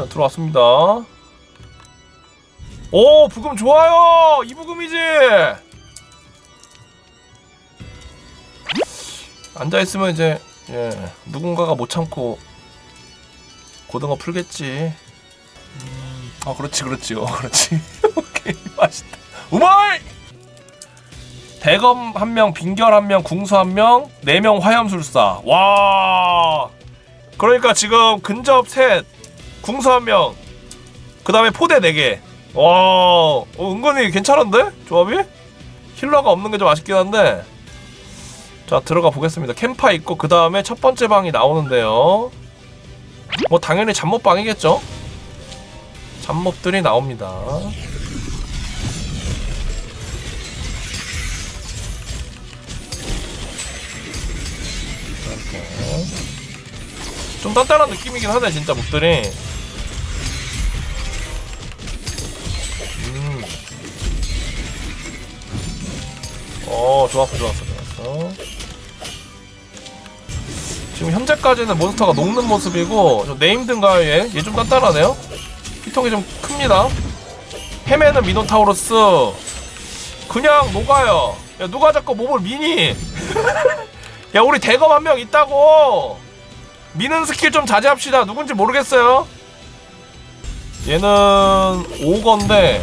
일단 들어왔습니다. 오 부금 좋아요. 이 부금이지. 앉아 있으면 이제 예 누군가가 못 참고 고등어 풀겠지. 음, 어 그렇지 그렇지 어 그렇지. 오케이 맛있다. 우마이. 대검 한 명, 빙결 한 명, 궁수 한 명, 네 명 화염술사. 와. 그러니까 지금 근접 셋, 궁수 한 명, 그 다음에 포대 네 개. 와, 어, 은근히 괜찮은데 조합이? 힐러가 없는 게 좀 아쉽긴 한데. 자 들어가 보겠습니다. 캠파 있고 그 다음에 첫 번째 방이 나오는데요. 뭐 당연히 잡목방이겠죠? 잡목들이 나옵니다. 좀 단단한 느낌이긴 하네 진짜 목들이. 어 좋았어 좋았어 좋았어. 지금 현재까지는 몬스터가 녹는 모습이고 저 네임드인가요 얘? 얘좀 단단하네요. 피통이 좀 큽니다. 헤매는 미노타우로스 그냥 녹아요. 야 누가 자꾸 몸을 미니? 야 우리 대검 한 명 있다고 미는 스킬 좀 자제합시다 누군지 모르겠어요 얘는 오건데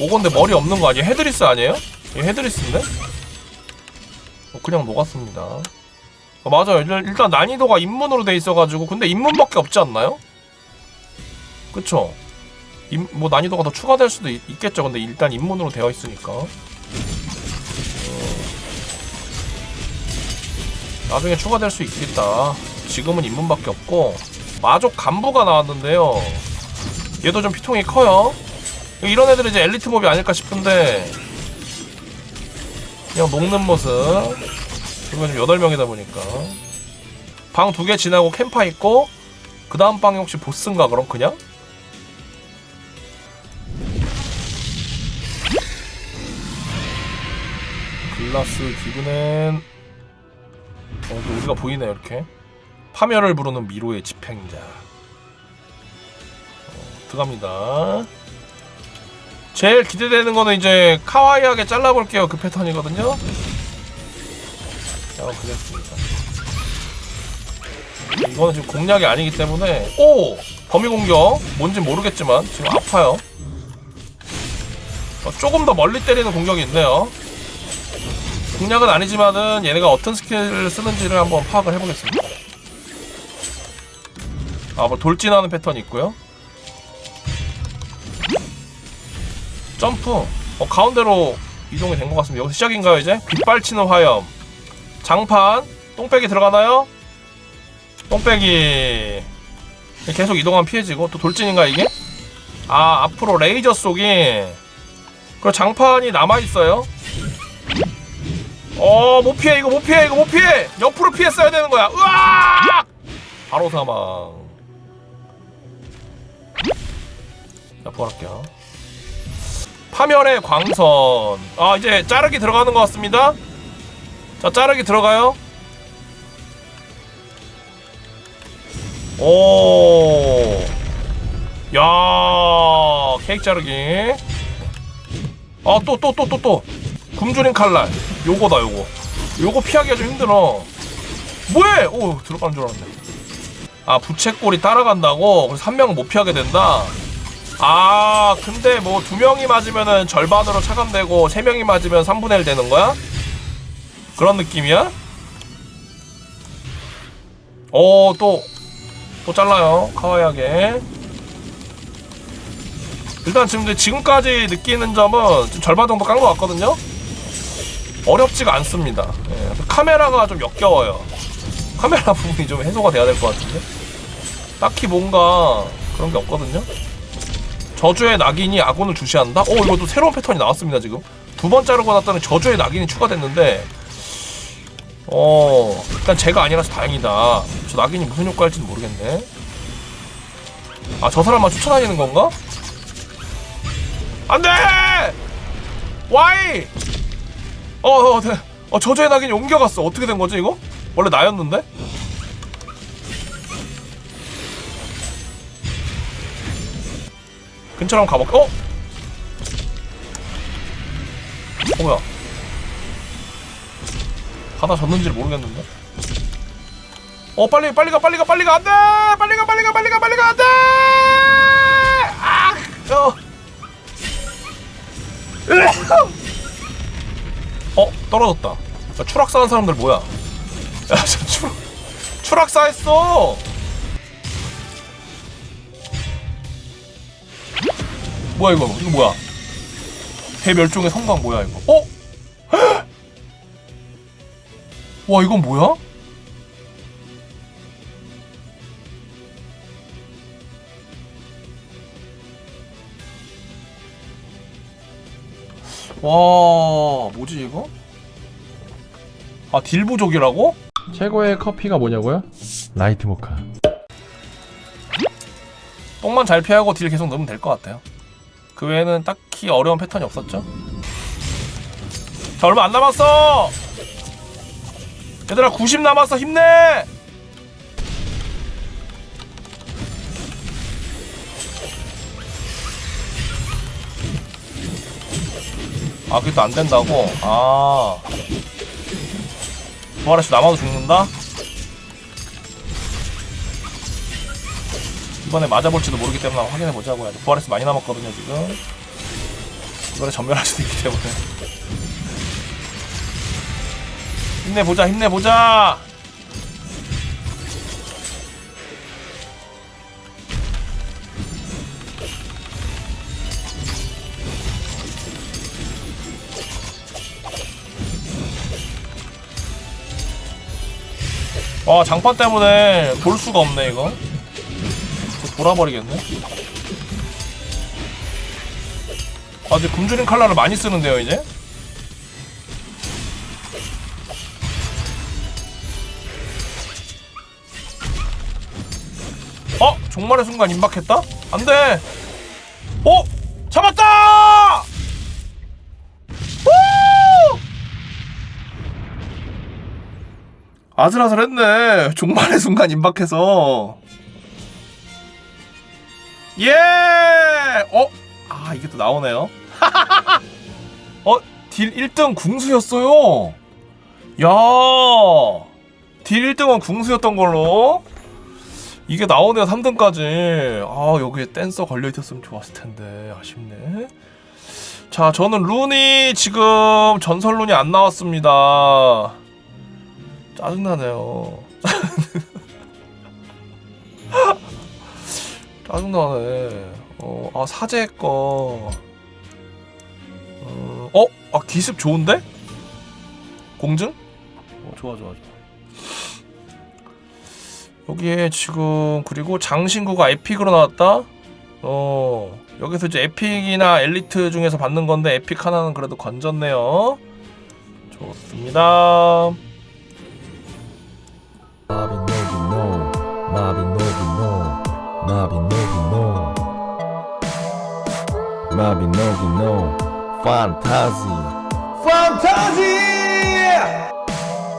오건데 머리 없는 거 아니에요? 헤드리스 아니에요? 얘 헤드리스인데? 어, 그냥 녹았습니다 어, 맞아요 일- 일단 난이도가 입문으로 돼 있어가지고 근데 입문밖에 없지 않나요? 그쵸? 입- 뭐 난이도가 더 추가될 수도 있, 있겠죠 근데 일단 입문으로 되어 있으니까 나중에 추가될 수 있겠다. 지금은 입문밖에 없고 마족 간부가 나왔는데요. 얘도 좀 피통이 커요. 이런 애들이 이제 엘리트 몹이 아닐까 싶은데 그냥 녹는 모습. 그리고 지금 8명이다 보니까 방 두 개 지나고 캠파 있고 그 다음 방이 혹시 보스인가 그럼 그냥? 글라스 기브는 어, 또 우리가 보이네 이렇게 파멸을 부르는 미로의 집행자 어, 들어갑니다 제일 기대되는 거는 이제 카와이하게 잘라볼게요 그 패턴이거든요 자 그랬습니다 이거는 지금 공략이 아니기 때문에 오! 범위 공격 뭔지 모르겠지만 지금 아파요 어, 조금 더 멀리 때리는 공격이 있네요 공략은 아니지만은 얘네가 어떤 스킬을 쓰는지를 한번 파악을 해보겠습니다. 아, 뭐 돌진하는 패턴이 있고요. 점프. 어, 가운데로 이동이 된 것 같습니다. 여기서 시작인가요, 이제? 빗발치는 화염. 장판. 똥배기 들어가나요? 똥배기. 계속 이동하면 피해지고. 또 돌진인가, 이게? 아, 앞으로 레이저 쏘기. 그리고 장판이 남아있어요. 어, 못 피해, 이거 못 피해, 이거 못 피해! 옆으로 피했어야 되는 거야. 으악! 바로 사망. 자, 부활할게요. 파멸의 광선. 아, 이제 자르기 들어가는 것 같습니다. 자, 자르기 들어가요. 오. 야, 케이크 자르기. 아, 또, 또, 또, 또, 또. 굶주린 칼날. 요거다, 요거. 요거 피하기가 좀 힘들어. 뭐해? 오, 들어가는 줄 알았네. 아, 부채꼴이 따라간다고? 그래서 한 명은 못 피하게 된다? 아, 근데 뭐 두 명이 맞으면은 절반으로 차감되고 세 명이 맞으면 3분의 1 되는 거야? 그런 느낌이야? 오, 또, 또 잘라요. 카와이하게. 일단 지금 지금까지 느끼는 점은 좀 절반 정도 깐 것 같거든요? 어렵지가 않습니다. 예, 카메라가 좀 역겨워요. 카메라 부분이 좀 해소가 돼야 될 것 같은데? 딱히 뭔가 그런 게 없거든요? 저주의 낙인이 아군을 주시한다? 오, 이것도 새로운 패턴이 나왔습니다, 지금. 두번 자르고 났더니 저주의 낙인이 추가됐는데, 어, 일단 제가 아니라서 다행이다. 저 낙인이 무슨 효과일지는 모르겠네. 아, 저 사람만 쫓아다니는 건가? 안 돼! 와이! 어, 어, 네. 어, 저주의 낙인이 옮겨갔어. 어떻게 된 거지, 이거? 원래 나였는데? 근처로 한번 가볼까? 어? 어 뭐야? 가다 졌는지를 모르겠는데? 어 빨리 빨리 가 빨리 가 빨리 가 안돼! 빨리 가 빨리 가 빨리 가 빨리 가 안돼! 아 어. 어 떨어졌다. 야, 추락 쌓은 사람들 뭐야? 야 저 추락 추락 쌓였어 뭐야 이거 이거 뭐야 대멸종의 성광 뭐야 이거 어? 헉! 와 이건 뭐야? 와 뭐지 이거? 아 딜부족이라고? 최고의 커피가 뭐냐고요? 라이트 모카. 똥만 잘 피하고 딜 계속 넣으면 될 것 같아요. 그 외에는 딱히 어려운 패턴이 없었죠? 자 얼마 안 남았어! 얘들아 90 남았어 힘내! 아 그게 또 안 된다고? 아 부활해서 남아도 죽는다? 이번에 맞아볼지도 모르기 때문에 한번 확인해 보자고요. 부활해서 많이 남았거든요 지금. 이번에 전멸할 수도 있기 때문에. 힘내보자 힘내보자. 와 장판 때문에 볼 수가 없네 이거. 돌아버리겠네. 아, 이제 굶주린 칼날을 많이 쓰는데요, 이제? 어? 종말의 순간 임박했다? 안 돼! 어? 잡았다! 우! 아슬아슬했네. 종말의 순간 임박해서. 예! 어? 아, 이게 또 나오네요. 어? 딜 1등 궁수였어요. 야! 딜 1등은 궁수였던 걸로. 이게 나오네요, 3등까지. 아, 여기에 댄서 걸려있었으면 좋았을 텐데. 아쉽네. 자, 저는 룬이 지금 전설 룬이 안 나왔습니다. 짜증나네요. 짜증나네. 어, 아, 사제 거. 어, 어? 아, 기습 좋은데? 공증? 어, 좋아, 좋아, 좋아. 여기에 지금, 그리고 장신구가 에픽으로 나왔다? 어, 여기서 이제 에픽이나 엘리트 중에서 받는 건데, 에픽 하나는 그래도 건졌네요. 좋습니다. Bobby Nogi no, Fantasy, Fantasy.